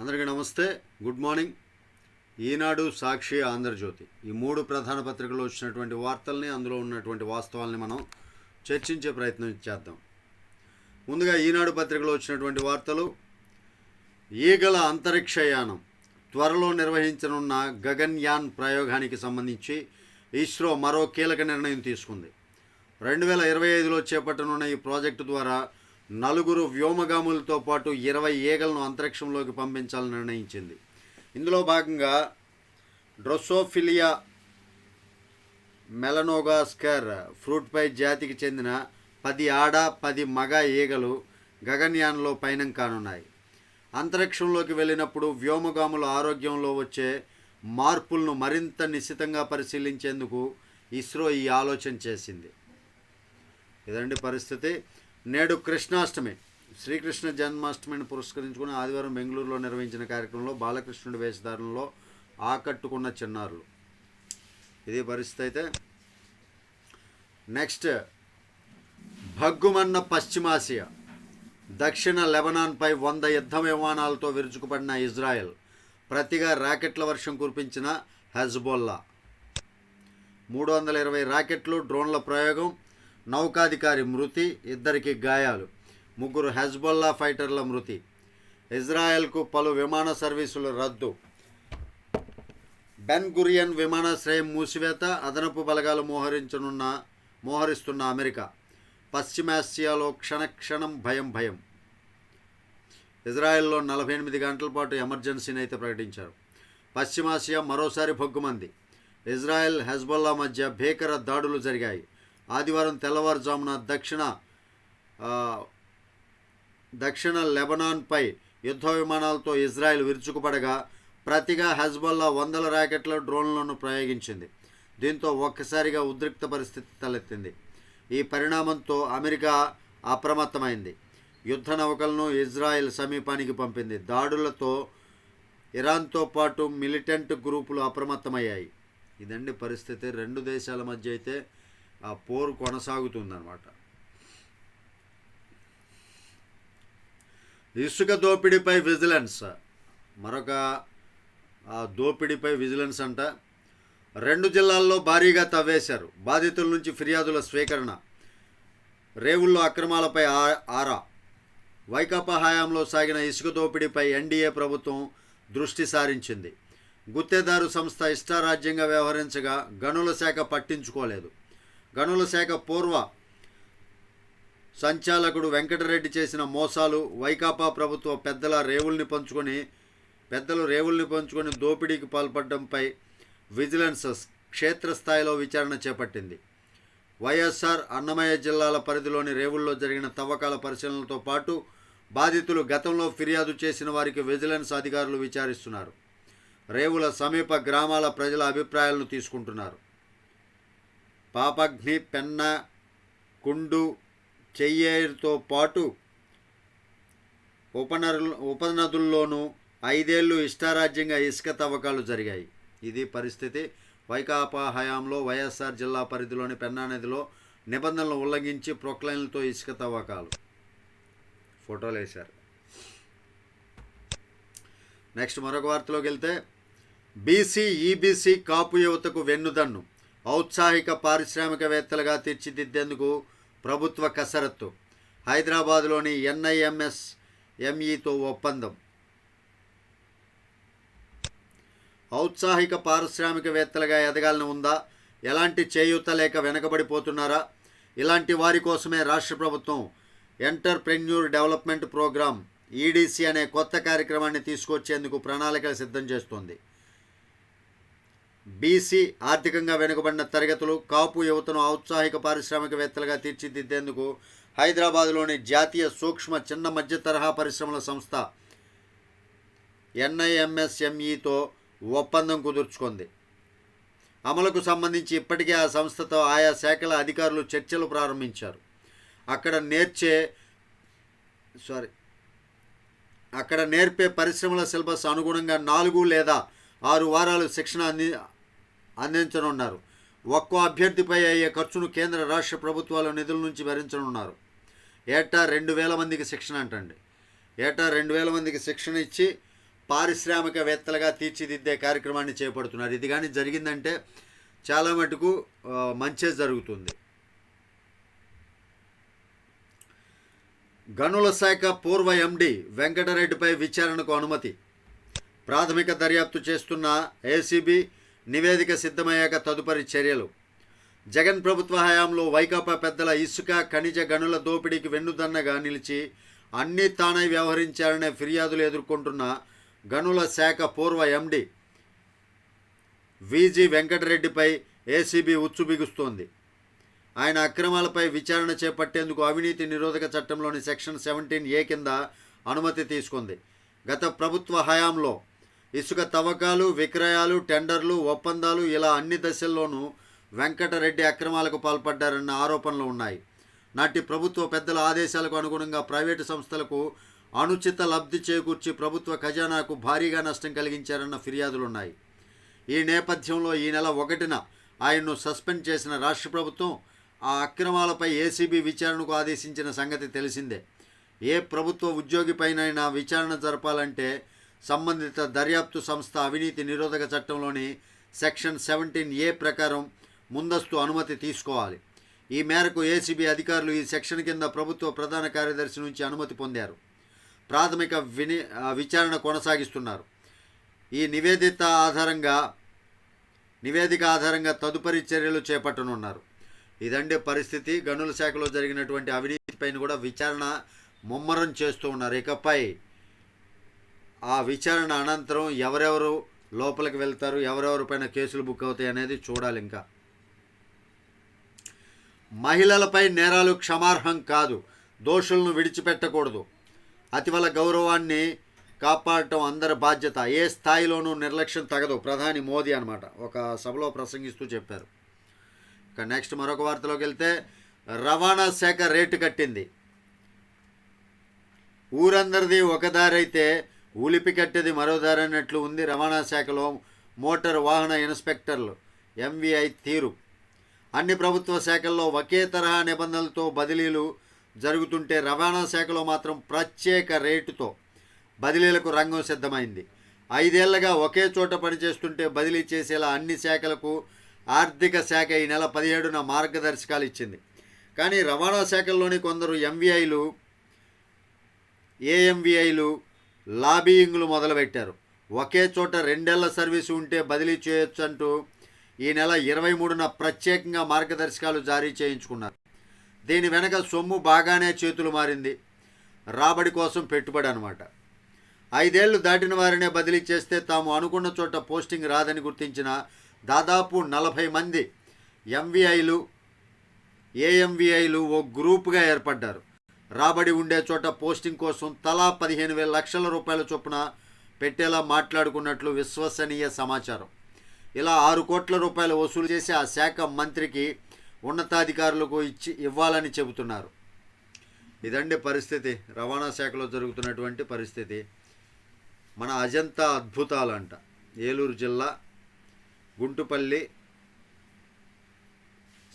అందరికీ నమస్తే. Good morning. ఈనాడు సాక్షి ఆంధ్రజ్యోతి. ఈ మూడు ప్రధాన పత్రికలు వచ్చినటువంటి వార్తల్ని అందులో ఉన్నటువంటి వాస్తవాల్ని మనం చర్చించే ప్రయత్నం చేద్దాం. ముందుగా ఈనాడు పత్రికలో వచ్చినటువంటి వార్తలు. ఈగల అంతరిక్షయానం త్వరలో నిర్వహించనున్న గగన్యాన్ ప్రయోగానికి సంబంధించి ఇస్రో మరో కీలక నిర్ణయం తీసుకుంది. రెండు వేల ఇరవై ఐదులో చేపట్టనున్న ఈ ప్రాజెక్టు ద్వారా నలుగురు వ్యోమగాములతో పాటు ఇరవై ఈగలను అంతరిక్షంలోకి పంపించాలని నిర్ణయించింది. ఇందులో భాగంగా డ్రొసోఫిలియా మెలనోగాస్కర్ ఫ్రూట్పై జాతికి చెందిన పది ఆడ పది మగ ఈగలు గగన్యాన్లో పయనం కానున్నాయి. అంతరిక్షంలోకి వెళ్ళినప్పుడు వ్యోమగాముల ఆరోగ్యంలో వచ్చే మార్పులను మరింత నిశితంగా పరిశీలించేందుకు ఇస్రో ఈ ఆలోచన చేసింది. ఇదండి పరిస్థితి. నేడు కృష్ణాష్టమి. శ్రీకృష్ణ జన్మాష్టమిని పురస్కరించుకుని ఆదివారం బెంగళూరులో నిర్వహించిన కార్యక్రమంలో బాలకృష్ణుడి వేషధారణలో ఆకట్టుకున్న చిన్నారులు. ఇది పరిస్థితి అయితే. నెక్స్ట్ భగ్గుమన్న పశ్చిమాసియా. దక్షిణ లెబనాన్పై వంద యుద్ధ విమానాలతో విరుచుకుపడిన ఇజ్రాయెల్. ప్రతిగా రాకెట్ల వర్షం కురిపించిన హెజ్బోల్లా. మూడు వందల ఇరవై రాకెట్లు డ్రోన్ల ప్రయోగం నౌకాధికారి మృతి ఇద్దరికి గాయాలు. ముగ్గురు హెజ్బొల్లా ఫైటర్ల మృతి. ఇజ్రాయెల్కు పలు విమాన సర్వీసులు రద్దు. బెన్ గురియన్ విమానాశ్రయం మూసివేత అదనపు బలగాలు మోహరించనున్న మోహరిస్తున్న అమెరికా. పశ్చిమాసియాలో క్షణక్షణం భయం భయం. ఇజ్రాయెల్లో నలభై ఎనిమిది గంటల పాటు ఎమర్జెన్సీని అయితే ప్రకటించారు. పశ్చిమాసియా మరోసారి భగ్గుమంది. ఇజ్రాయెల్ హెజ్బొల్లా మధ్య భీకర దాడులు జరిగాయి. ఆదివారం తెల్లవారుజామున దక్షిణ దక్షిణ లెబనాన్పై యుద్ధ విమానాలతో ఇజ్రాయెల్ విరుచుకుపడగా ప్రతిగా హెజ్బల్లా వందల ర్యాకెట్ల డ్రోన్లను ప్రయోగించింది. దీంతో ఒక్కసారిగా ఉద్రిక్త పరిస్థితి తలెత్తింది. ఈ పరిణామంతో అమెరికా అప్రమత్తమైంది. యుద్ధ నౌకలను ఇజ్రాయెల్ సమీపానికి పంపింది. దాడులతో ఇరాన్తో పాటు మిలిటెంట్ గ్రూపులు అప్రమత్తమయ్యాయి. ఇదండి పరిస్థితి. రెండు దేశాల మధ్య అయితే ఆ పోరు కొనసాగుతుందన్నమాట. ఇసుక దోపిడీపై విజిలెన్స్. మరొక ఆ దోపిడీపై విజిలెన్స్ అంట. రెండు జిల్లాల్లో భారీగా తవ్వేశారు. బాధితుల నుంచి ఫిర్యాదుల స్వీకరణ. రేవుల్లో అక్రమాలపై ఆ- ఆరా. వైకాపా హయాంలో సాగిన ఇసుక దోపిడీపై ఎన్డీఏ ప్రభుత్వం దృష్టి సారించింది. గుత్తేదారు సంస్థ ఇష్టారాజ్యంగా వ్యవహరించగా గనుల శాఖ పట్టించుకోలేదు. గనుల శాఖ పూర్వ సంచాలకుడు వెంకటరెడ్డి చేసిన మోసాలు వైకాపా ప్రభుత్వ పెద్దల రేవుల్ని పంచుకొని పెద్దలు రేవుల్ని పంచుకొని దోపిడీకి పాల్పడడంపై విజిలెన్స్ క్షేత్రస్థాయిలో విచారణ చేపట్టింది. వైఎస్ఆర్ అన్నమయ్య జిల్లాల పరిధిలోని రేవుల్లో జరిగిన తవ్వకాల పరిశీలనలతో పాటు బాధితులు గతంలో ఫిర్యాదు చేసిన వారికి విజిలెన్స్ అధికారులు విచారిస్తున్నారు. రేవుల సమీప గ్రామాల ప్రజల అభిప్రాయాలను తీసుకుంటున్నారు. పాపగ్ని పెన్న కుండు చెయ్యేరుతో పాటు ఉపనరు ఉపనదుల్లోనూ ఐదేళ్ళు ఇష్టారాజ్యంగా ఇసుక తవ్వకాలు జరిగాయి. ఇది పరిస్థితి. వైకాపా హయాంలో వైఎస్ఆర్ జిల్లా పరిధిలోని పెన్నా నదిలో నిబంధనలు ఉల్లంఘించి ప్రొక్లైన్లతో ఇసుక తవ్వకాలు. ఫోటోలు వేశారు. నెక్స్ట్ మరొక వార్తలోకి వెళ్తే బీసీ ఈబీసీ కాపు యువతకు వెన్నుదన్ను. ఔత్సాహిక పారిశ్రామికవేత్తలుగా తీర్చిదిద్దేందుకు ప్రభుత్వ కసరత్తు. హైదరాబాదులోని ఎన్ఐఎంఎస్ ఎంఈతో ఒప్పందం. ఔత్సాహిక పారిశ్రామికవేత్తలుగా ఎదగాలని ఉందా? ఎలాంటి చేయూత లేక వెనకబడిపోతున్నారా? ఇలాంటి వారి కోసమే రాష్ట్ర ప్రభుత్వం ఎంటర్ప్రెన్యూర్ డెవలప్మెంట్ ప్రోగ్రాం ఈడీసీ అనే కొత్త కార్యక్రమాన్ని తీసుకొచ్చేందుకు ప్రణాళికలు సిద్ధం చేస్తోంది. బీసీ ఆర్థికంగా వెనుకబడిన తరగతులు కాపు యువతను ఔత్సాహిక పారిశ్రామికవేత్తలుగా తీర్చిదిద్దేందుకు హైదరాబాదులోని జాతీయ సూక్ష్మ చిన్న మధ్య తరహా పరిశ్రమల సంస్థ ఎన్ఐఎంఎస్ఎంఈతో ఒప్పందం కుదుర్చుకుంది. అమలుకు సంబంధించి ఇప్పటికే ఆ సంస్థతో ఆయా శాఖల అధికారులు చర్చలు ప్రారంభించారు. అక్కడ నేర్చే సారీ అక్కడ నేర్పే పరిశ్రమల సిలబస్ అనుగుణంగా నాలుగు లేదా ఆరు వారాలు శిక్షణ అంది అందించనున్నారు. ఒక్కో అభ్యర్థిపై అయ్యే ఖర్చును కేంద్ర రాష్ట్ర ప్రభుత్వాల నిధుల నుంచి భరించనున్నారు. ఏటా రెండు వేల మందికి శిక్షణ అంటండి. ఏటా రెండు వేల మందికి శిక్షణ ఇచ్చి పారిశ్రామికవేత్తలుగా తీర్చిదిద్దే కార్యక్రమాన్ని చేపడుతున్నారు. ఇది కానీ జరిగిందంటే చాలా మటుకు మంచే జరుగుతుంది. గనుల శాఖ పూర్వ ఎండి వెంకటరెడ్డిపై విచారణకు అనుమతి. ప్రాథమిక దర్యాప్తు చేస్తున్న ఏసీబీ నివేదిక సిద్ధమయ్యాక తదుపరి చర్యలు. జగన్ ప్రభుత్వ హయాంలో వైకాపా పెద్దల ఇసుక ఖనిజ గనుల దోపిడీకి వెన్నుదన్నగా నిలిచి అన్ని తానై వ్యవహరించారనే ఫిర్యాదులు ఎదుర్కొంటున్న గనుల శాఖ పూర్వ ఎండి విజి వెంకటరెడ్డిపై ఏసీబీ ఉచ్చు బిగుస్తోంది ఆయన అక్రమాలపై విచారణ చేపట్టేందుకు అవినీతి నిరోధక చట్టంలోని సెక్షన్ సెవెంటీన్ ఏ కింద అనుమతి తీసుకుంది. గత ప్రభుత్వ హయాంలో ఇసుక తవ్వకాలు విక్రయాలు టెండర్లు ఒప్పందాలు ఇలా అన్ని దశల్లోనూ వెంకటరెడ్డి అక్రమాలకు పాల్పడ్డారన్న ఆరోపణలు ఉన్నాయి. నాటి ప్రభుత్వ పెద్దల ఆదేశాలకు అనుగుణంగా ప్రైవేటు సంస్థలకు అనుచిత లబ్ధి చేకూర్చి ప్రభుత్వ ఖజానాకు భారీగా నష్టం కలిగించారన్న ఫిర్యాదులున్నాయి. ఈ నేపథ్యంలో ఈ నెల ఒకటిన ఆయన్ను సస్పెండ్ చేసిన రాష్ట్ర ప్రభుత్వం ఆ అక్రమాలపై ఏసీబీ విచారణకు ఆదేశించిన సంగతి తెలిసిందే. ఏ ప్రభుత్వ ఉద్యోగిపైనైనా విచారణ జరపాలంటే సంబంధిత దర్యాప్తు సంస్థ అవినీతి నిరోధక చట్టంలోని సెక్షన్ సెవెంటీన్ ఏ ప్రకారం ముందస్తు అనుమతి తీసుకోవాలి. ఈ మేరకు ఏసీబీ అధికారులు ఈ సెక్షన్ కింద ప్రభుత్వ ప్రధాన కార్యదర్శి నుంచి అనుమతి పొందారు. ప్రాథమిక విని విచారణ కొనసాగిస్తున్నారు. ఈ నివేదిత ఆధారంగా నివేదిక ఆధారంగా తదుపరి చర్యలు చేపట్టనున్నారు. ఇదండే పరిస్థితి. గనుల శాఖలో జరిగినటువంటి అవినీతిపైన కూడా విచారణ ముమ్మరం చేస్తూ ఉన్నారు. ఇకపై ఆ విచారణ అనంతరం ఎవరెవరు లోపలికి వెళ్తారు ఎవరెవరిపైన కేసులు బుక్ అవుతాయి అనేది చూడాలి ఇంకా. మహిళలపై నేరాలు క్షమార్హం కాదు దోషులను విడిచిపెట్టకూడదు. అతివల గౌరవాన్ని కాపాడటం అందరి బాధ్యత. ఏ స్థాయిలోనూ నిర్లక్ష్యం తగదు ప్రధాని మోదీ అనమాట ఒక సభలో ప్రసంగిస్తూ చెప్పారు. ఇక నెక్స్ట్ మరొక వార్తలోకి వెళ్తే రవాణా శాఖ రేటు కట్టింది. ఊరందరిది ఒక ఊలిపి అయితే కట్టేది ఉంది రవాణా శాఖలో మోటార్ వాహన ఇన్స్పెక్టర్లు. ఎంవీఐ తీరు. అన్ని ప్రభుత్వ శాఖల్లో ఒకే తరహా నిబంధనలతో బదిలీలు జరుగుతుంటే రవాణా శాఖలో మాత్రం ప్రత్యేక రేటుతో బదిలీలకు రంగం సిద్ధమైంది. ఐదేళ్ళుగా ఒకే చోట పనిచేస్తుంటే బదిలీ చేసేలా అన్ని శాఖలకు ఆర్థిక శాఖ ఈ నెల పదిహేడున మార్గదర్శకాలు ఇచ్చింది. కానీ రవాణా శాఖల్లోని కొందరు ఎంవీఐలు ఏఎంవీఐలు లాబీయింగ్లు మొదలుపెట్టారు. ఒకే చోట రెండేళ్ళ సర్వీసు ఉంటే బదిలీ చేయొచ్చు అంటూ ఈ నెల ఇరవై మూడున ప్రత్యేకంగా మార్గదర్శకాలు జారీ చేయించుకున్నారు. దీని వెనక సొమ్ము బాగానే చేతులు మారింది. రాబడి కోసం పెట్టుబడి అనమాట ఐదేళ్ళు దాటిన వారినే బదిలీ చేస్తే తాము అనుకున్న చోట పోస్టింగ్ రాదని గుర్తించిన దాదాపు నలభై మంది ఎంవీఐలు ఏఎంవీఐలు ఓ గ్రూపుగా ఏర్పడ్డారు. రాబడి ఉండే చోట పోస్టింగ్ కోసం తలా పదిహేను వేల లక్షల రూపాయల చొప్పున పెట్టేలా మాట్లాడుకున్నట్లు విశ్వసనీయ సమాచారం. ఇలా ఆరు కోట్ల రూపాయలు వసూలు చేసి ఆ శాఖ మంత్రికి ఉన్నతాధికారులకు ఇచ్చి ఇవ్వాలని చెబుతున్నారు. ఇదండి పరిస్థితి. రవాణా శాఖలో జరుగుతున్నటువంటి పరిస్థితి. మన అజంతా అద్భుతాలంట. ఏలూరు జిల్లా గుంటుపల్లి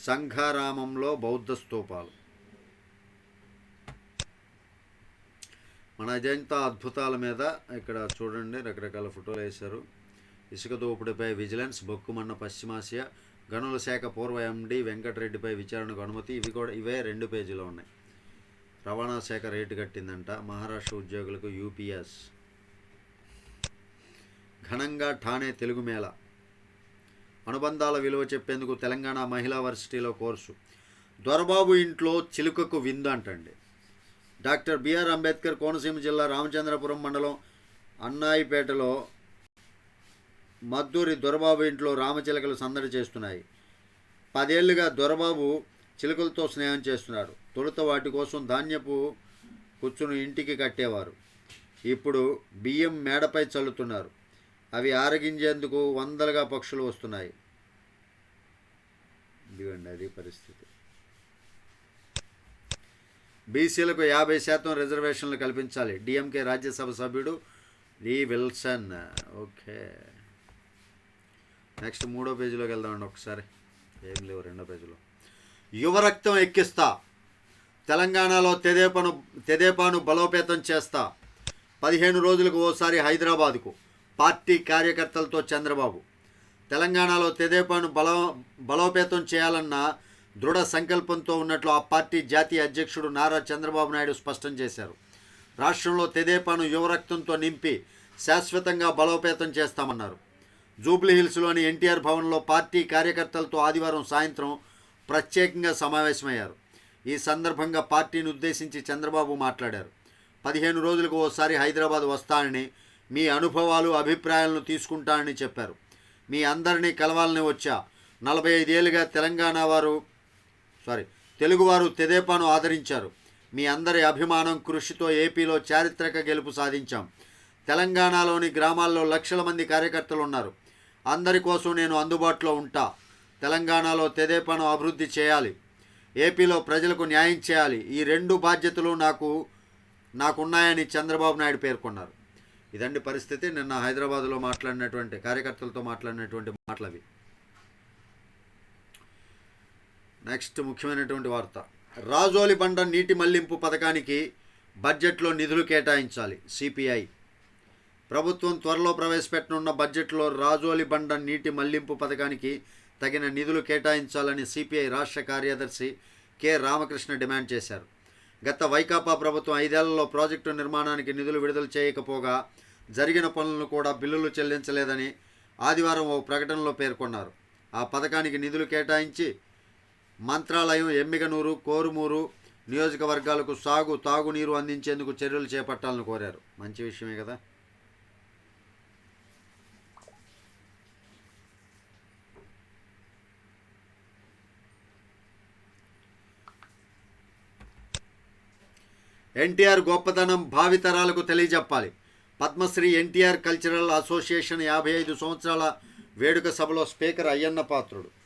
సంఘారామంలో బౌద్ధ స్తూపాలు. మన అజంతా అద్భుతాల మీద ఇక్కడ చూడండి రకరకాల ఫోటోలు వేశారు. ఇసుక దోపిడీపై విజిలెన్స్ బొక్కుమన్న పశ్చిమాసియా గనుల శాఖ పూర్వ ఎండి వెంకటరెడ్డిపై విచారణకు అనుమతి ఇవి కూడా ఇవే రెండు పేజీలో ఉన్నాయి. రవాణా శాఖ రేటు కట్టిందంట మహారాష్ట్ర ఉద్యోగులకు యూపీఎస్. ఘనంగా ఠానే తెలుగు మేళ. అనుబంధాల విలువ చెప్పేందుకు తెలంగాణ మహిళా వర్సిటీలో కోర్సు. దొరబాబు ఇంట్లో చిలుకకు విందు అంటండి. డాక్టర్ బిఆర్ అంబేద్కర్ కోనసీమ జిల్లా రామచంద్రపురం మండలం అన్నాయిపేటలో మద్దూరి దొరబాబు ఇంట్లో రామచిలకలు సందడి చేస్తున్నాయి. పదేళ్ళుగా దొరబాబు చిలుకలతో స్నేహం చేస్తున్నాడు. తొలుత వాటి కోసం ధాన్యపు కూర్చుని ఇంటికి కట్టేవారు. ఇప్పుడు బియ్యం మేడపై చల్లుతున్నారు. అవి ఆరగించేందుకు వందలుగా పక్షులు వస్తున్నాయి. ఇదిగండి అది పరిస్థితి. బీసీలకు యాభై శాతం రిజర్వేషన్లు కల్పించాలి. డిఎంకే రాజ్యసభ సభ్యుడు లీ విల్సన్. ఓకే. నెక్స్ట్ మూడో పేజీలోకి వెళ్దామండి ఒకసారి. ఏం లేవు రెండో పేజీలో. యువరక్తం ఎక్కిస్తా. తెలంగాణలో తెదేపాను తెదేపాను బలోపేతం చేస్తా. పదిహేను రోజులకు ఓసారి హైదరాబాదుకు. పార్టీ కార్యకర్తలతో చంద్రబాబు. తెలంగాణలో తెదేపాను బలో బలోపేతం చేయాలన్న దృఢ సంకల్పంతో ఉన్నట్లు ఆ పార్టీ జాతీయ అధ్యక్షుడు నారా చంద్రబాబు నాయుడు స్పష్టం చేశారు. రాష్ట్రంలో తెదేపాను యువరక్తంతో నింపి శాశ్వతంగా బలోపేతం చేస్తామన్నారు. జూబ్లీ హిల్స్లోని ఎన్టీఆర్ భవన్లో పార్టీ కార్యకర్తలతో ఆదివారం సాయంత్రం ప్రత్యేకంగా సమావేశమయ్యారు. ఈ సందర్భంగా పార్టీని ఉద్దేశించి చంద్రబాబు మాట్లాడారు. పదిహేను రోజులకు ఓసారి హైదరాబాద్ వస్తానని మీ అనుభవాలు అభిప్రాయాలను తీసుకుంటానని చెప్పారు. మీ అందరినీ కలవాలని వచ్చా. నలభై ఐదేళ్ళుగా తెలంగాణ వారు సారీ తెలుగువారు తెదేపాను ఆదరించారు. మీ అందరి అభిమానం కృషితో ఏపీలో చారిత్రక గెలుపు సాధించాం. తెలంగాణలోని గ్రామాల్లో లక్షల మంది కార్యకర్తలు ఉన్నారు. అందరి కోసం నేను అందుబాటులో ఉంటా. తెలంగాణలో తెదేపాను అభివృద్ధి చేయాలి. ఏపీలో ప్రజలకు న్యాయం చేయాలి. ఈ రెండు బాధ్యతలు నాకు నాకున్నాయని చంద్రబాబు నాయుడు పేర్కొన్నారు. ఇదండి పరిస్థితి. నిన్న హైదరాబాద్లో మాట్లాడినటువంటి కార్యకర్తలతో మాట్లాడినటువంటి మాటలవి. నెక్స్ట్ ముఖ్యమైనటువంటి వార్త. రాజోలి బండ నీటి మళ్ళింపు పథకానికి బడ్జెట్లో నిధులు కేటాయించాలి సిపిఐ. ప్రభుత్వం త్వరలో ప్రవేశపెట్టనున్న బడ్జెట్లో రాజోలి బండ నీటి మళ్ళింపు పథకానికి తగిన నిధులు కేటాయించాలని సిపిఐ రాష్ట్ర కార్యదర్శి కె. రామకృష్ణ డిమాండ్ చేశారు. గత వైకాపా ప్రభుత్వం ఐదేళ్ళలో ప్రాజెక్టు నిర్మాణానికి నిధులు విడుదల చేయకపోగా జరిగిన పనులను కూడా బిల్లులు చెల్లించలేదని ఆదివారం ఓ ప్రకటనలో పేర్కొన్నారు. ఆ పథకానికి నిధులు కేటాయించి మంత్రాలయం ఎమ్మిగనూరు కోరుమూరు నియోజకవర్గాలకు సాగు తాగునీరు అందించేందుకు చర్యలు చేపట్టాలని కోరారు. మంచి విషయమే కదా? ఎన్టీఆర్ గొప్పతనం భావితరాలకు తెలియజెప్పాలి. పద్మశ్రీ ఎన్టీఆర్ కల్చరల్ అసోసియేషన్ యాభై ఐదు సంవత్సరాల వేడుక సభలో స్పీకర్ అయ్యన్న పాత్రుడు.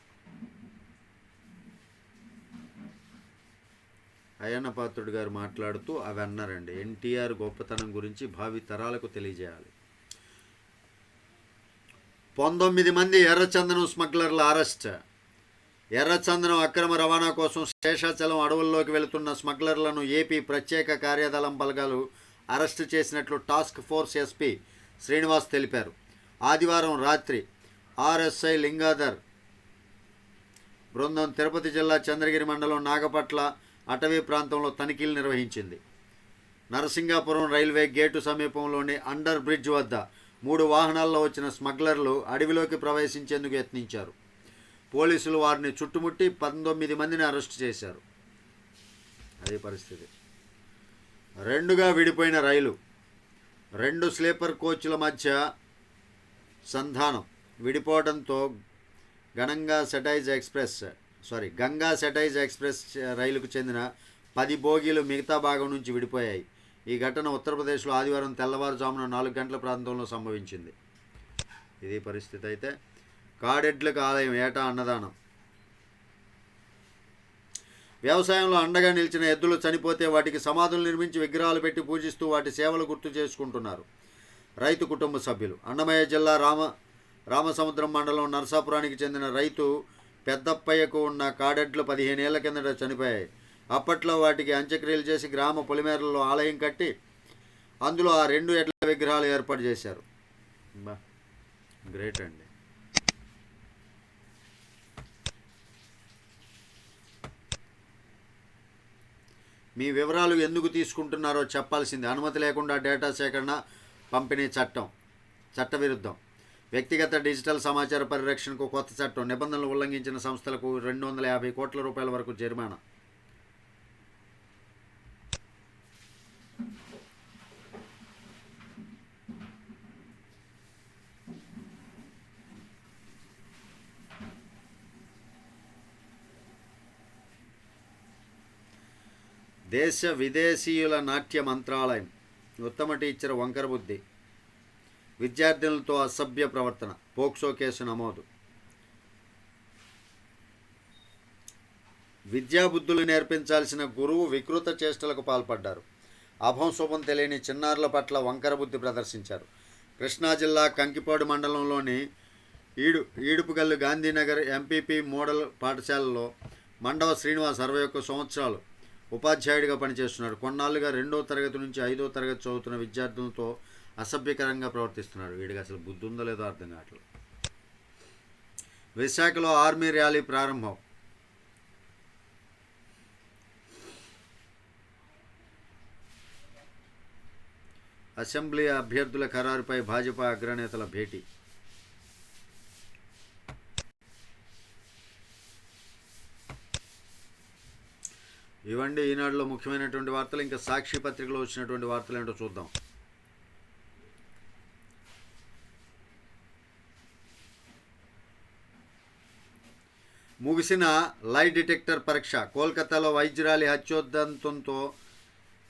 అయ్యన్న పాత్రుడు గారు మాట్లాడుతూ అవి అన్నారండి. ఎన్టీఆర్ గొప్పతనం గురించి భావి తరాలకు తెలియజేయాలి. పంతొమ్మిది మంది ఎర్రచందనం స్మగ్లర్ల అరెస్ట్. ఎర్రచందనం అక్రమ రవాణా కోసం శేషాచలం అడవుల్లోకి వెళుతున్న స్మగ్లర్లను ఏపీ ప్రత్యేక కార్యదళం బలగాలు అరెస్టు చేసినట్లు టాస్క్ ఫోర్స్ ఎస్పీ శ్రీనివాస్ తెలిపారు. ఆదివారం రాత్రి ఆర్ఎస్ఐ లింగాధర్ బృందం తిరుపతి జిల్లా చంద్రగిరి మండలం నాగపట్ల అటవీ ప్రాంతంలో తనిఖీలు నిర్వహించింది. నరసింగాపురం రైల్వే గేటు సమీపంలోని అండర్ బ్రిడ్జ్ వద్ద మూడు వాహనాల్లో వచ్చిన స్మగ్లర్లు అడవిలోకి ప్రవేశించేందుకు యత్నించారు. పోలీసులు వారిని చుట్టుముట్టి పంతొమ్మిది మందిని అరెస్ట్ చేశారు. అదే పరిస్థితి. రెండుగా విడిపోయిన రైలు రెండు స్లీపర్ కోచ్ల మధ్య సంధానం విడిపోవడంతో ఘనంగా Sutlej express sorry Ganga Sutlej express రైలుకు చెందిన పది బోగీలు మిగతా భాగం నుంచి విడిపోయాయి. ఈ ఘటన ఉత్తరప్రదేశ్లో ఆదివారం తెల్లవారుజామున నాలుగు గంటల ప్రాంతంలో సంభవించింది. ఇది పరిస్థితి అయితే కాడెడ్లకు ఆలయం ఏటా అన్నదానం. వ్యవసాయంలో అండగా నిలిచిన ఎద్దులు చనిపోతే వాటికి సమాధులు నిర్మించి విగ్రహాలు పెట్టి పూజిస్తూ వాటి సేవలు గుర్తు చేసుకుంటున్నారు రైతు కుటుంబ సభ్యులు. అన్నమయ్య జిల్లా రామ రామసముద్రం మండలం నరసాపురానికి చెందిన రైతు పెద్దప్పయ్యకు ఉన్న కాడెడ్లు పదిహేనేళ్ళ కిందట చనిపోయాయి. అప్పట్లో వాటికి అంత్యక్రియలు చేసి గ్రామ పొలిమేరల్లో ఆలయం కట్టి అందులో ఆ రెండు ఎడ్ల విగ్రహాలు ఏర్పాటు చేశారు. గ్రేట్ అండి. మీ వివరాలు ఎందుకు తీసుకుంటున్నారో చెప్పాల్సింది. అనుమతి లేకుండా డేటా సేకరణ పంపిణీ చట్టం చట్టవిరుద్ధం. వ్యక్తిగత డిజిటల్ సమాచార పరిరక్షణకు కొత్త చట్టం నిబంధనలు ఉల్లంఘించిన సంస్థలకు రెండు వందల యాభై కోట్ల రూపాయల వరకు జరిమానా. దేశ విదేశీయుల నాట్య మంత్రాలయం. ఉత్తమ టీచర్ వంకర విద్యార్థినులతో అసభ్య ప్రవర్తన. పోక్సో కేసు నమోదు. విద్యాబుద్ధులు నేర్పించాల్సిన గురువు వికృత చేష్టలకు పాల్పడ్డారు. అభంశుభం తెలియని చిన్నారుల పట్ల వంకర బుద్ధి ప్రదర్శించారు. కృష్ణా జిల్లా కంకిపాడు మండలంలోని ఈడు ఈడుపుగల్లు గాంధీనగర్ ఎంపీపీ మోడల్ పాఠశాలలో మండవ శ్రీనివాస్ అరవై ఒక్క సంవత్సరాలు ఉపాధ్యాయుడిగా పనిచేస్తున్నాడు. కొన్నాళ్ళుగా రెండో తరగతి నుంచి ఐదో తరగతి చదువుతున్న విద్యార్థులతో అసభ్యకరంగా ప్రవర్తిస్తున్నాడు. వీడికి అసలు బుద్ధి ఉందో లేదో అర్థం కావట్లేదు. విశాఖలో ఆర్మీ ర్యాలీ ప్రారంభం. అసెంబ్లీ అభ్యర్థుల ఖరారుపై భాజపా అగ్రనేతల భేటీ. ఇవండి ఈనాడులో ముఖ్యమైనటువంటి వార్తలు ఇంకా సాక్షి పత్రికలో వచ్చినటువంటి వార్తలు ఏంటో చూద్దాం. ముగిసిన లై డిటెక్టర్ పరీక్ష. కోల్కతాలో వైద్యురాలి హత్యోదంతంతో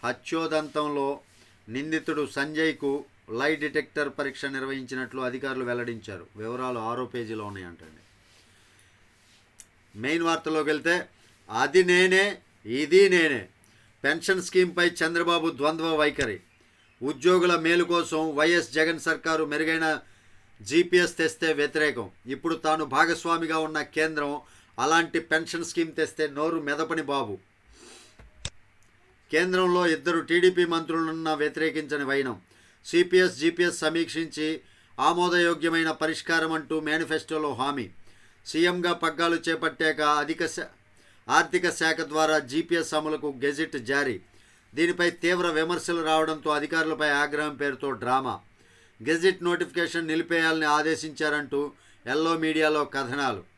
హత్యోదంతంలో నిందితుడు సంజయ్కు లై డిటెక్టర్ పరీక్ష నిర్వహించినట్లు అధికారులు వెల్లడించారు. వివరాలు ఆరో పేజీలో ఉన్నాయంటండి. మెయిన్ వార్తలోకి వెళ్తే అది నేనే ఇది నేనే. పెన్షన్ స్కీమ్పై చంద్రబాబు ద్వంద్వ వైఖరి. ఉద్యోగుల మేలు కోసం వైఎస్ జగన్ సర్కారు మెరుగైన జీపీఎస్ తెస్తే వ్యతిరేకం. ఇప్పుడు తాను భాగస్వామిగా ఉన్న కేంద్రం అలాంటి పెన్షన్ స్కీమ్ తెస్తే నోరు మెదపని బాబు. కేంద్రంలో ఇద్దరు టీడీపీ మంత్రులున్న వ్యతిరేకించని వైనం. సిపిఎస్ జీపీఎస్ సమీక్షించి ఆమోదయోగ్యమైన పరిష్కారం అంటూ మేనిఫెస్టోలో హామీ. సీఎంగా పగ్గాలు చేపట్టాక అధిక ఆర్థిక శాఖ ద్వారా జీపీఎస్ అమలుకు గెజిట్ జారీ. దీనిపై తీవ్ర విమర్శలు రావడంతో అధికారులపై ఆగ్రహం పేరుతో డ్రామా. గెజిట్ నోటిఫికేషన్ నిలిపేయాలని ఆదేశించారంటూ ఎల్లో మీడియాలో కథనాలు.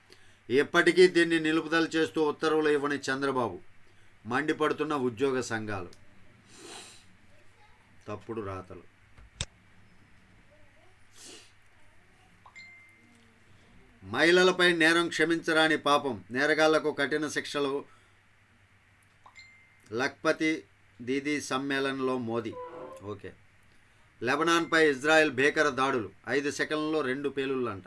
ఎప్పటికీ దీన్ని నిలుపుదల చేస్తూ ఉత్తర్వులు ఇవ్వని చంద్రబాబు మండిపడుతున్న ఉద్యోగ సంఘాలు. తప్పుడు రాతలు. మహిళలపై నేరం క్షమించరాని పాపం నేరగాళ్ళకు కఠిన శిక్షలు. లఖ్పతి దీదీ సమ్మేళనంలో మోదీ. ఓకే. లెబనాన్పై ఇజ్రాయెల్ భీకర దాడులు ఐదు సెకండ్లలో రెండు పేలుళ్ళంట.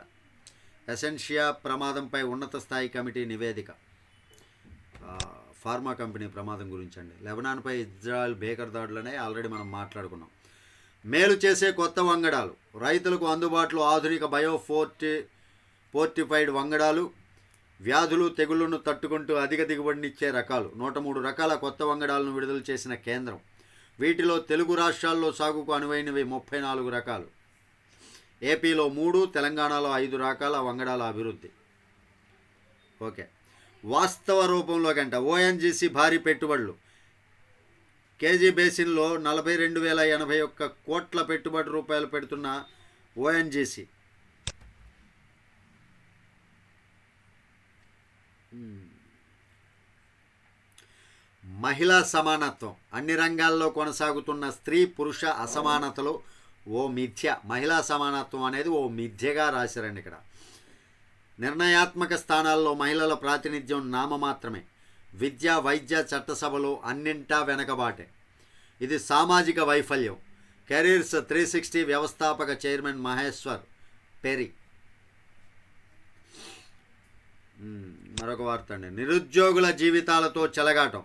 ఎసెన్షియా ప్రమాదంపై ఉన్నత స్థాయి కమిటీ నివేదిక. ఫార్మా కంపెనీ ప్రమాదం గురించి అండి లెబనాన్పై ఇజ్రాయెల్ బేకర్ దాడులనే ఆల్రెడీ మనం మాట్లాడుకున్నాం. మేలు చేసే కొత్త వంగడాలు. రైతులకు అందుబాటులో ఆధునిక బయోఫోర్టి ఫోర్టిఫైడ్ వంగడాలు. వ్యాధులు తెగుళ్ళను తట్టుకుంటూ అధిక దిగుబడినిచ్చే రకాలు. నూట మూడు రకాల కొత్త వంగడాలను విడుదల చేసిన కేంద్రం. వీటిలో తెలుగు రాష్ట్రాల్లో సాగుకు అనువైనవి ముప్పై నాలుగు రకాలు. ఏపీలో మూడు తెలంగాణలో ఐదు రకాల వంగడాల అభివృద్ధి. ఓకే. వాస్తవ రూపంలో గంట. ఓఎన్జీసీ భారీ పెట్టుబడులు. కేజీ బేసిన్లో నలభై రెండు వేల ఎనభై ఒక్క కోట్ల పెట్టుబడి రూపాయలు పెడుతున్న ఓఎన్జీసీ మహిళా సమానత్వం. అన్ని రంగాల్లో కొనసాగుతున్న స్త్రీ పురుష అసమానతలు ఓ మిథ్య. మహిళా సమానత్వం అనేది ఓ మిథ్యగా రాశారండి ఇక్కడ. నిర్ణయాత్మక స్థానాల్లో మహిళల ప్రాతినిధ్యం నామమాత్రమే విద్య వైద్య చట్టసభలు అన్నింటా వెనకబాటే. ఇది సామాజిక వైఫల్యం. కెరీర్స్ త్రీ సిక్స్టీ వ్యవస్థాపక చైర్మన్ మహేశ్వర్ పెరి. మరొక వార్త అండి. నిరుద్యోగుల జీవితాలతో చెలగాటం.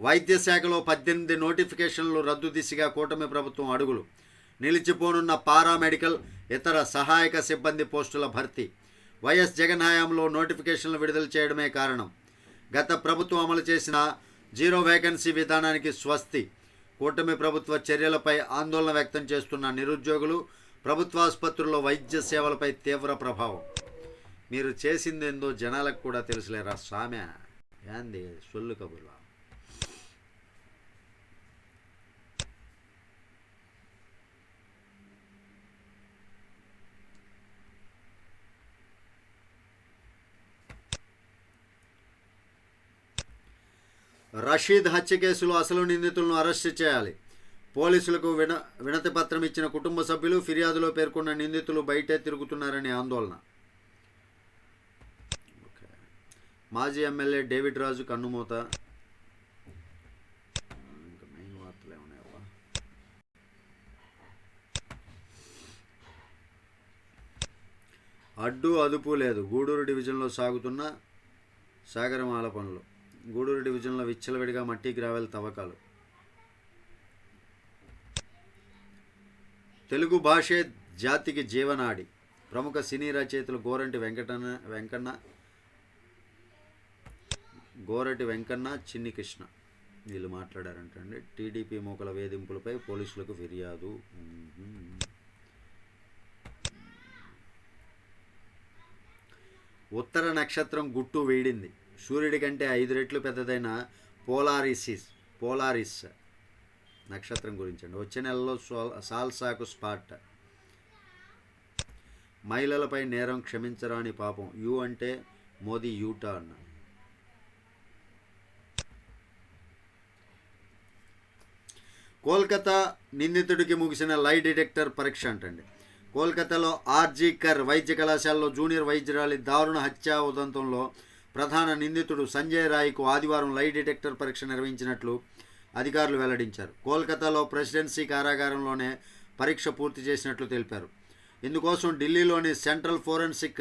వైద్య శాఖలో పద్దెనిమిది నోటిఫికేషన్లు రద్దు దిశగా కూటమి ప్రభుత్వం అడుగులు. నిలిచిపోనున్న పారామెడికల్ ఇతర సహాయక సిబ్బంది పోస్టుల భర్తీ. వైఎస్ జగన్ హయాంలో నోటిఫికేషన్లు విడుదల చేయడమే కారణం. గత ప్రభుత్వం అమలు చేసిన జీరో వేకెన్సీ విధానానికి స్వస్తి. కూటమి ప్రభుత్వ చర్యలపై ఆందోళన వ్యక్తం చేస్తున్న నిరుద్యోగులు ప్రభుత్వాసుపత్రుల్లో వైద్య సేవలపై తీవ్ర ప్రభావం. మీరు చేసిందేందో జనాలకు కూడా తెలుసులేరా స్వామ్య? ఏంది? సొల్లు కబుర్లా? రషీద్ హత్య కేసులో అసలు నిందితులను అరెస్టు చేయాలి. పోలీసులకు విన వినతి పత్రం ఇచ్చిన కుటుంబ సభ్యులు ఫిర్యాదులో పేర్కొన్న నిందితులు బయటే తిరుగుతున్నారని ఆందోళన. మాజీ ఎమ్మెల్యే డేవిడ్ రాజు కన్నుమూత. ఇంకా మెయిన్ వార్తలు అడ్డు అదుపు లేదు. గూడూరు డివిజన్లో సాగుతున్న సాగరమాల పనులు. గూడూరు డివిజన్లో విచ్చలవిడిగా మట్టి గ్రావెల్ తవ్వకాలు. తెలుగు భాషే జాతికి జీవనాడి. ప్రముఖ సినీ రచయితలు గోరంటి వెంకటన్న వెంకన్న గోరటి వెంకన్న చిన్ని కృష్ణ వీళ్ళు మాట్లాడారంటండి. టీడీపీ మూకల వేధింపులపై పోలీసులకు ఫిర్యాదు. ఉత్తర నక్షత్రం గుట్టు వేడింది. సూర్యుడి కంటే ఐదు రెట్లు పెద్దదైన పోలారిసిస్ పోలారిస్ నక్షత్రం గురించి అండి వచ్చే నెలలో సాల్సాకు స్పాట్. మహిళలపై నేరం క్షమించరాని పాపం. యు అంటే మోదీ యూటర్న్ కోల్కతా నిందితుడికి ముగిసిన లై డిటెక్టర్ పరీక్ష అంటండి. కోల్కతాలో ఆర్జీ కర్ వైద్య కళాశాలలో జూనియర్ వైద్యురాలి దారుణ హత్యా ఉదంతంలో ప్రధాన నిందితుడు సంజయ్ రాయ్కు ఆదివారం లై డిటెక్టర్ పరీక్ష నిర్వహించినట్లు అధికారులు వెల్లడించారు. కోల్కతాలో ప్రెసిడెన్సీ కారాగారంలోనే పరీక్ష పూర్తి చేసినట్లు తెలిపారు. ఇందుకోసం ఢిల్లీలోని సెంట్రల్ ఫోరెన్సిక్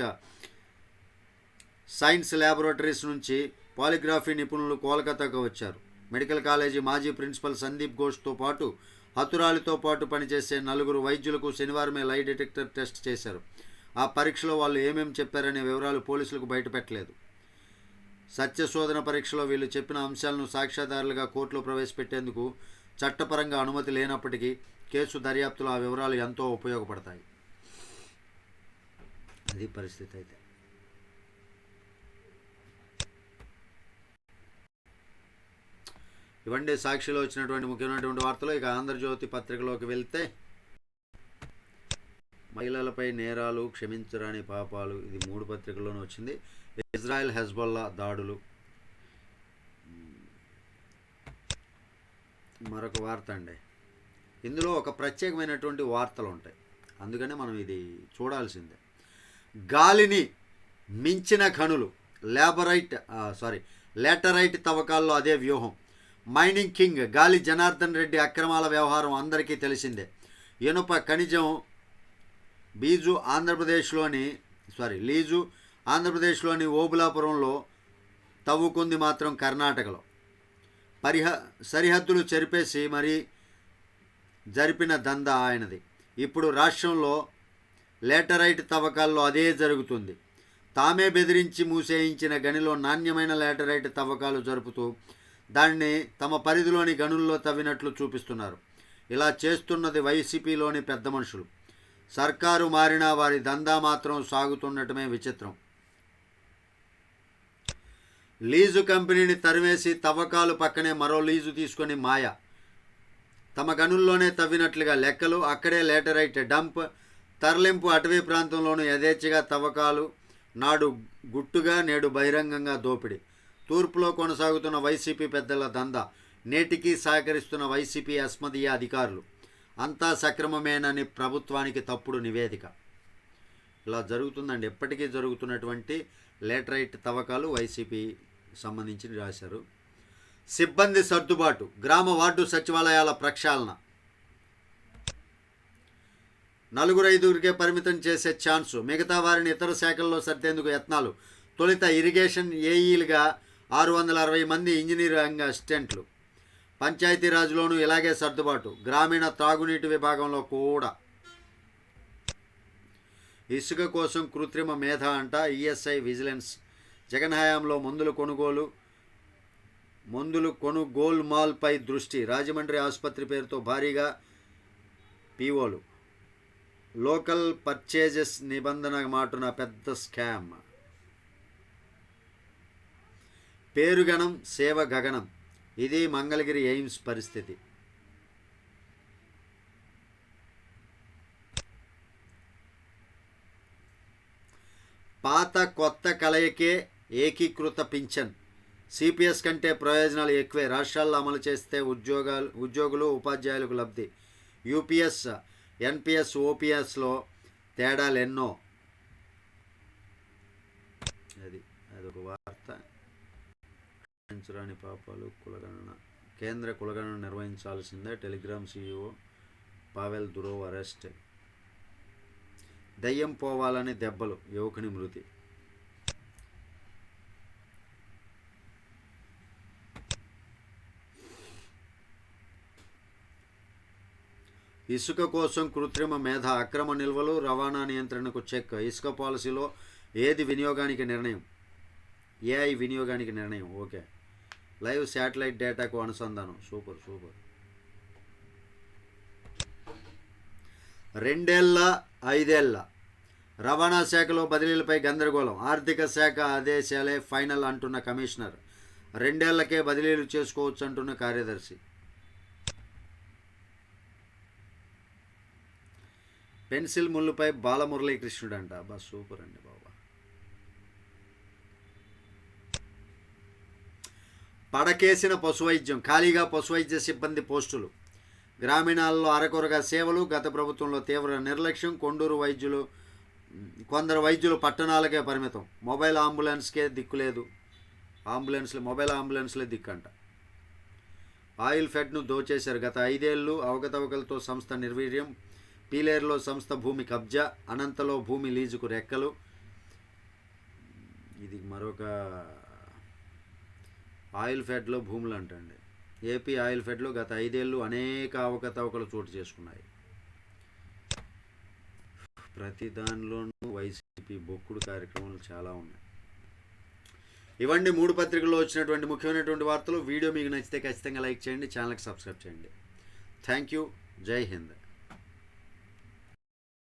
సైన్స్ ల్యాబొరేటరీస్ నుంచి పాలిగ్రఫీ నిపుణులు కోల్కతాకు వచ్చారు. మెడికల్ కాలేజీ మాజీ ప్రిన్సిపల్ సందీప్ ఘోష్తో పాటు హతురాలితో పాటు పనిచేసే నలుగురు వైద్యులకు శనివారమే లై డిటెక్టర్ టెస్ట్ చేశారు. ఆ పరీక్షలో వాళ్ళు ఏమేమి చెప్పారనే వివరాలు పోలీసులకు బయటపెట్టలేదు. సత్యశోధన పరీక్షలో వీళ్ళు చెప్పిన అంశాలను సాక్ష్యాధారులుగా కోర్టులో ప్రవేశపెట్టేందుకు చట్టపరంగా అనుమతి లేనప్పటికీ కేసు దర్యాప్తులో ఆ వివరాలు ఎంతో ఉపయోగపడతాయి. అది పరిస్థితి అయితే. ఇవండి సాక్షిలో వచ్చినటువంటి ముఖ్యమైనటువంటి వార్తలు. ఇక ఆంధ్రజ్యోతి పత్రికలోకి వెళ్తే మహిళలపై నేరాలు క్షమించరాని పాపాలు. ఇది మూడు పత్రికల్లోనూ వచ్చింది. ఇజ్రాయెల్ హెజ్బల్లా దాడులు. మరొక వార్త అండి. ఇందులో ఒక ప్రత్యేకమైనటువంటి వార్తలు ఉంటాయి. అందుకనే మనం ఇది చూడాల్సిందే. గాలిని మించిన ఖనులు లేబరైట్ సారీ లేటరైట్ తవ్వకాల్లో అదే వ్యూహం. మైనింగ్ కింగ్ గాలి జనార్దన్ రెడ్డి అక్రమాల వ్యవహారం అందరికీ తెలిసిందే. ఇనుప ఖనిజం బీజు ఆంధ్రప్రదేశ్లోని సారీ లీజు ఆంధ్రప్రదేశ్లోని ఓబులాపురంలో తవ్వుకుంది మాత్రం కర్ణాటకలో. పరిహ సరిహద్దులు చెరిపేసి మరి జరిపిన దందా ఆయనది. ఇప్పుడు రాష్ట్రంలో లేటరైట్ తవ్వకాల్లో అదే జరుగుతుంది. తామే బెదిరించి మూసేయించిన గనిలో నాణ్యమైన లేటరైట్ తవ్వకాలు జరుపుతూ దాన్ని తమ పరిధిలోని గనుల్లో తవ్వినట్లు చూపిస్తున్నారు. ఇలా చేస్తున్నది వైసీపీలోని పెద్ద మనుషులు. సర్కారు మారినా వారి దందా మాత్రం సాగుతుండటమే విచిత్రం. లీజు కంపెనీని తరివేసి తవ్వకాలు పక్కనే మరో లీజు తీసుకొని మాయ. తమ గనుల్లోనే తవ్వినట్లుగా లెక్కలు అక్కడే లేటరైట్ డంప్ తరలింపు అటవీ ప్రాంతంలోనూ యథేచ్ఛగా తవ్వకాలు నాడు గుట్టుగా నేడు బహిరంగంగా దోపిడీ. తూర్పులో కొనసాగుతున్న వైసీపీ పెద్దల దందా నేటికి సహకరిస్తున్న వైసీపీ అస్మదీయ అధికారులు. అంతా సక్రమమేనని ప్రభుత్వానికి తప్పుడు నివేదిక. ఇలా జరుగుతుందండి. ఎప్పటికీ జరుగుతున్నటువంటి లేటరైట్ తవ్వకాలు వైసీపీ సంబంధించి రాశారు. సిబ్బంది సర్దుబాటు గ్రామ వార్డు సచివాలయాల ప్రక్షాళన. నలుగురు ఐదుగురికే పరిమితం చేసే ఛాన్సు మిగతా వారిని ఇతర శాఖల్లో సర్దేందుకు యత్నాలు. తొలుత ఇరిగేషన్ ఏఈలుగా ఆరు వందల అరవై మంది ఇంజనీరింగ్ అసిస్టెంట్లు పంచాయతీరాజ్లోనూ ఇలాగే సర్దుబాటు. గ్రామీణ త్రాగునీటి విభాగంలో కూడా. ఇసుక కోసం కృత్రిమ మేధ అంట ఈఎస్ఐ విజిలెన్స్. జగన్ హయాంలో మందుల కొనుగోలు మందులు కొనుగోలు మాల్పై దృష్టి. రాజమండ్రి ఆసుపత్రి పేరుతో భారీగా పీఓలు. లోకల్ పర్చేజెస్ నిబంధన మాటున పెద్ద స్కామ్. పేరుగణం సేవ గగనం. ఇది మంగళగిరి ఎయిమ్స్ పరిస్థితి. పాత కొత్త కలయికే ఏకీకృత పింఛన్. సిపిఎస్ కంటే ప్రయోజనాలు ఎక్కువే. రాష్ట్రాల్లో అమలు చేస్తే ఉద్యోగాలు ఉద్యోగులు ఉపాధ్యాయులకు లబ్ధి. యూపీఎస్ ఎన్పిఎస్ ఓపీఎస్లో తేడాలు ఎన్నో? అది అదొక వార్త. క్షమించరాని పాపాలు కులగణన. కేంద్ర కులగణన నిర్వహించాల్సిందే Telegram CEO Pavel Durov arrest. దయ్యం పోవాలని దెబ్బలు యువకుని మృతి. ఇసుక కోసం కృత్రిమ మేధ అక్రమ నిల్వలు రవాణా నియంత్రణకు చెక్. ఇసుక పాలసీలో ఏది వినియోగానికి నిర్ణయం? ఏఐ వినియోగానికి నిర్ణయం? ఓకే. లైవ్ శాటిలైట్ డేటాకు అనుసంధానం. Super super. రెండేళ్ళ ఐదేళ్ళ రవాణా శాఖలో బదిలీలపై గందరగోళం. ఆర్థిక శాఖ ఆదేశాలే ఫైనల్ అంటున్న కమిషనర్. రెండేళ్ళకే బదిలీలు చేసుకోవచ్చు అంటున్న కార్యదర్శి. పెన్సిల్ ముళ్ళుపై బాలమురళీకృష్ణుడు అంట బా సూపర్ అండి బాబా. పడకేసిన పశువైద్యం ఖాళీగా పశువైద్య సిబ్బంది పోస్టులు. గ్రామీణాల్లో అరకొరగా సేవలు గత ప్రభుత్వంలో తీవ్ర నిర్లక్ష్యం కొండూరు వైద్యులు కొందరు వైద్యులు పట్టణాలకే పరిమితం. మొబైల్ అంబులెన్స్కే దిక్కు లేదు అంబులెన్స్లు మొబైల్ అంబులెన్స్లే దిక్కంట. ఆయిల్ ఫెడ్ను దోచేశారు. గత ఐదేళ్ళు అవకతవకలతో సంస్థ నిర్వీర్యం. పీలేరులో సంస్థ భూమి కబ్జా అనంతలో భూమి లీజుకు రెక్కలు. ఇది మరొక ఆయిల్ ఫెడ్లో భూములు అంటండి. ఏపీ ఆయిల్ ఫెడ్లో గత ఐదేళ్ళు అనేక అవకతవకలు చోటు చేసుకున్నాయి. ప్రతి దానిలోనూ వైసీపీ బొక్కుడు కార్యక్రమాలు చాలా ఉన్నాయి. ఇవన్నీ మూడు పత్రికల్లో వచ్చినటువంటి ముఖ్యమైనటువంటి వార్తలు. వీడియో మీకు నచ్చితే ఖచ్చితంగా లైక్ చేయండి ఛానల్కి సబ్స్క్రైబ్ చేయండి. Thank you. జై హింద్.